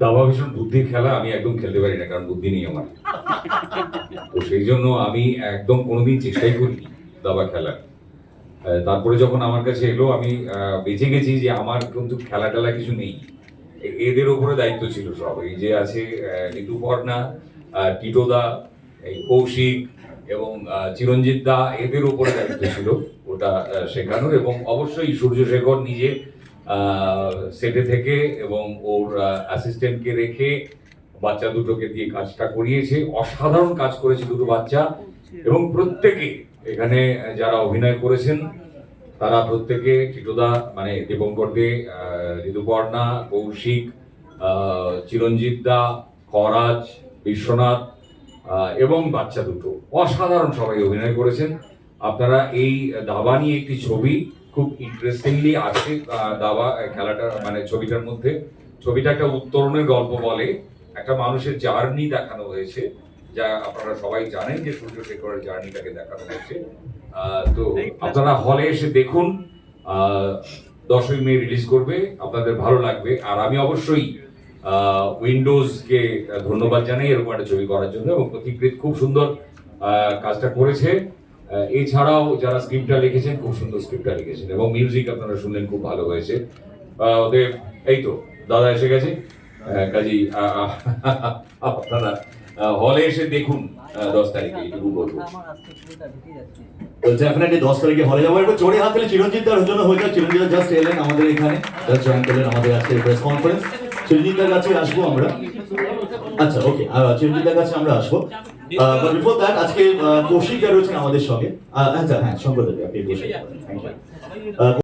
দাবা ভীষণ বুদ্ধির খেলা, আমি একদম খেলতে পারি না, কারণ বুদ্ধি নেই আমার। তো সেই জন্য আমি একদম কোনোদিন চেষ্টাই করিনি দাবা খেলা তারপরে যখন আমার কাছে এলো, আমি বেঁচে গেছি যে আমার কিন্তু খেলা টেলা কিছু নেই। এদের ওপরে দায়িত্ব ছিল সব। এই যে আছে ঋতুপর্ণা টিটোদা এই কৌশিক এবং চিরঞ্জিত দা, এদের ওপরে দায়িত্ব ছিল ওটা শেখানোর এবং অবশ্যই সূর্যশেখর নিজে সেটে থেকে এবং ওর অ্যাসিস্ট্যান্টকে রেখে বাচ্চা দুটোকে দিয়ে কাজটা করিয়েছে। অসাধারণ কাজ করেছে দুটো বাচ্চা। এবং প্রত্যেকে এখানে যারা অভিনয় করেছেন, তারা প্রত্যেকে টিটোদা মানে দীপঙ্কর দে ঋতুপর্ণা কৌশিক চিরঞ্জিত দা, খরাজ, বিশ্বনাথ এবং বাচ্চা দুটো। অসাধারণ সবাই অভিনয় করেছেন। আপনারা এই দাবা নিয়ে একটি ছবি খুব ইন্টারেস্টিংলি আছে দাবা খেলাটা মানে ছবিটার মধ্যে। ছবিটা একটা উত্তরণের গল্প বলে। একটা মানুষের জার্নি দেখানো হয়েছে, যা আপনারা সবাই জানেন যে সূর্যশেখরের জার্নিটাকে দেখানো হয়েছে। তো আপনারা হলে এসে দেখুন দশই মে রিলিজ করবে, আপনাদের ভালো লাগবে। আর আমি অবশ্যই উইন্ডোজকে ধন্যবাদ জানাই, এরকম একটা ছবি করার জন্য। এবং প্রতিকৃত খুব সুন্দর কাজটা করেছে। এছাড়াও যারা স্ক্রিপ্টটা লিখেছেন খুব সুন্দর স্ক্রিপ্টটা লিখেছেন এবং মিউজিক আপনারা শুনলেন খুব ভালো হয়েছে। ওদের এই তো দাদা এসে গেছে। আহ, কাজী আহ, আহ, আপনারা হলে এসে দেখুন দশ তারিখে এইটুকু বলব। ডেফিনেটলি দশ তারিখে হলে যাব? একবার জোরে হাত তাহলে চিরঞ্জিত দার জন্য হয়ে যাক। চিরঞ্জিত জাস্ট এলেন আমাদের এখানে। জাস্ট জয়েন করলেন আমাদের আজকে প্রেস কনফারেন্স চিরঞ্জিত দার কাছে আসব আমরা। আচ্ছা ওকে চিরঞ্জিত দার কাছে আমরা আসব। বাট বিফোর দ্যাট আজকে আহ, কৌশিক রয়েছেন আমাদের সঙ্গে। হ্যাঁ আচ্ছা হ্যাঁ শঙ্কর আপনি বসে থ্যাংক ইউ